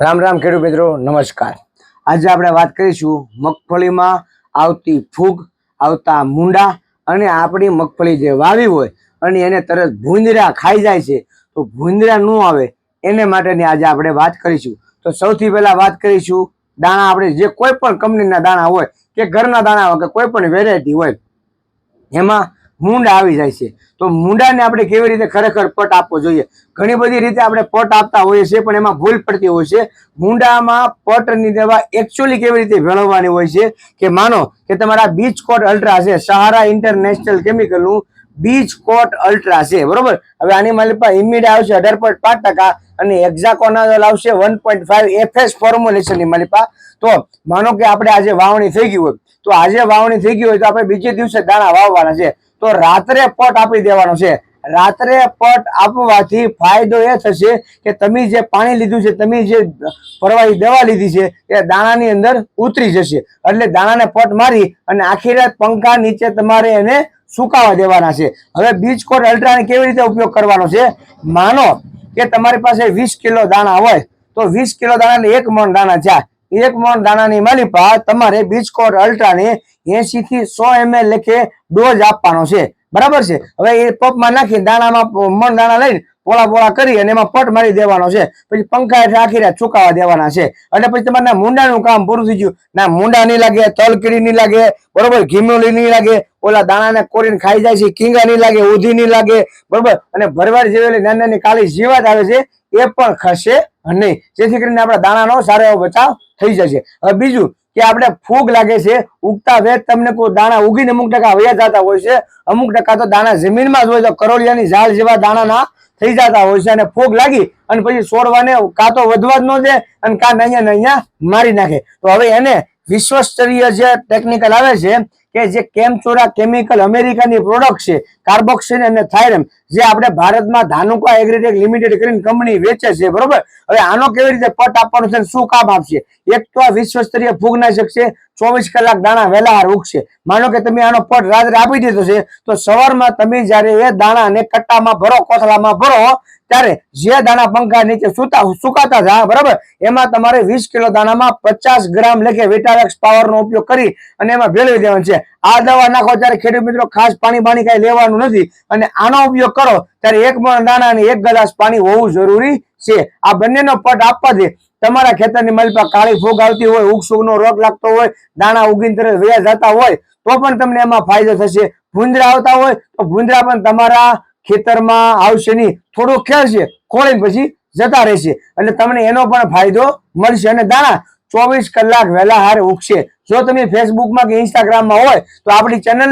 રામ રામ ખેડૂત મિત્રો, નમસ્કાર. આજે આપણે વાત કરીશું મગફળીમાં આવતી ફૂગ, આવતા મૂંડા અને આપણી મગફળી જે વાવી હોય અને એને તરત ભૂંદરા ખાઈ જાય છે, તો ભૂંદરા ન આવે એને માટેની આજે આપણે વાત કરીશું. તો સૌથી પહેલાં વાત કરીશું દાણા. આપણે જે કોઈ પણ કંપનીના દાણા હોય કે ઘરના દાણા હોય કે કોઈ પણ વેરાયટી હોય, એમાં મૂંડ આવી જાય છે. તો મૂંડાને આપણે કેવી રીતે ખરેખર પટ આપવો જોઈએ? ઘણી બધી રીતે આપણે પટ આપતા હોઈએ છીએ, પણ એમાં ભૂલ પડતી હોય છે. મૂંડામાં પટની દવા એકચ્યુઅલી કેવી રીતે ભેળવવાની હોય છે કે માનો કે તમારા બીચ કોટ અલ્ટ્રા છે, સહારા ઇન્ટરનેશનલ કેમિકલનું બીચ કોટ અલ્ટ્રા છે, બરોબર? હવે આની મારી પાસે ઇમિડ આવશે અઢાર પોઈન્ટ પાંચ ટકા અને એક્ઝાકોનાઝોલ આવશે વન પોઈન્ટ ફાઈવ એફએસ ફોર્મ્યુલેશનની મારી પાસે. તો માનો કે આપણે આજે વાવણી થઈ ગઈ હોય. તો આજે વાવણી થઈ ગઈ હોય તો આપણે બીજે દિવસે દાણા વાવવાના છે. તો રાત્રે પટ આપી દેવાનો છે. રાત્રે પટ આપવાથી ફાયદો એ થશે કે તમે જે પાણી લીધું છે, તમે જે પરવાહી દવા લીધી છે, એ દાણાની અંદર ઉતરી જશે. એટલે દાણાને પટ મારી અને આખી રાત પંખા નીચે તમારે એને સુકાવા દેવાના છે. હવે બીજકોટ અલ્ટ્રાને કેવી રીતે ઉપયોગ કરવાનો છે? માનો કે તમારી પાસે વીસ કિલો દાણા હોય, તો વીસ કિલો દાણા એક મણ દાણા જાય એક મણ દાણાની માલિપા તમારે બીજકોટ અલ્ટ્રાને એસી થી સો એમએલ લેખે ડોઝ આપવાનો છે. બરાબર છે? હવે એ પપમાં નાખી દાણામાં મણ દાણા લઈને પોળા પોળા કરી અને એમાં પટ મારી દેવાનો છે. પછી પંખા હેઠળ આખી સુકાવા દેવાના છે. અને પછી તમારે મુંડાનું કામ પૂરું થઈ ગયું. ના મૂંડા નહીં લાગે, તલકીડી નહીં લાગે, બરોબર, ઘીમોલી નહીં લાગે, ઓલા દાણાને કોરીને ખાઈ જાય છે, કીંગા નહીં લાગે ઉધી નહીં લાગે, બરોબર? અને ભરવાડ જેવેલી નાની નાની કાળી જીવાત આવે છે, એ પણ ખસે નહીં. જેથી કરીને આપણા દાણાનો સારો એવો બચાવ થઈ જશે. હવે બીજું કે આપણે ફૂગ લાગે છે, ઉગતા વેત તમને કોઈ દાણા ઉગીને અમુક ટકા વયા જતા હોય છે. અમુક ટકા તો દાણા જમીનમાં જ હોય તો કરોળિયાની ઝાડ જેવા દાણાના થઈ જતા હોય છે અને ફૂગ લાગી અને પછી છોડવાને કાં તો વધવા જ ન દે અને કાં અહીંયા અહીંયા મારી નાખે. તો હવે એને વિશ્વસ્તરીય જે ટેકનિકલ આવે છે કે જે કેમચોરા કેમિકલ અમેરિકાની પ્રોડક્ટ છે, કાર્બોક્સિન અને થાઇરમ, જે આપણે ભારતમાં ધાનુકા એગ્રીટેક લિમિટેડ કરીને કંપની વેચે છે, બરોબર? હવે આનો કેવી રીતે પટ આપવાનો છે શું કામ આપશે? એક તો આ વિશ્વસ્તરીય ફૂગનાશક છે ચોવીસ કલાક દાણા વહેલા ઉગશે. માનો કે તમે આનો પટ રાત્રે આપી દીધો છે, તો સવારમાં તમે જ્યારે એ દાણાને કટ્ટામાં ભરો, કોથળામાં ભરો, ત્યારે જે દાણા પંખા નીચે સુતા સુકાતા હતા, બરાબર? એમાં તમારે વીસ કિલો દાણામાં પચાસ ગ્રામ લેખે વિટાવેક્સ પાવર નો ઉપયોગ કરી અને એમાં ભેળવી દેવાનું છે. આ દવા નાખો ત્યારે ખેડૂત મિત્રો ખાસ પાણી પાણી કઈ લેવાનું નથી અને આનો ઉપયોગ કરો ત્યારે એક મણ દાણા અને એક ગ્લાસ પાણી હોવું જરૂરી છે. આ બંનેનો પટ આપવાથી તમારા ખેતરની મલપા કાળી ફૂગ આવતી હોય ઉગસુગ નો રોગ લાગતો હોય, દાણા ઉગીને તરત વ્યા જતા હોય, તો પણ તમને એમાં ફાયદો થશે. ભૂંદરા આવતા હોય, તો ભૂંદરા પણ તમારા ખેતરમાં આવશે નહીં. થોડું છે, ખોળીને પછી જતા રહેશે. એટલે તમને એનો પણ ફાયદો મળશે. અને દાણા ચોવીસ કલાક વહેલા હારે ઉગશે. જો તમે ફેસબુકમાં કે ઇન્સ્ટાગ્રામમાં હોય, તો આપણી ચેનલ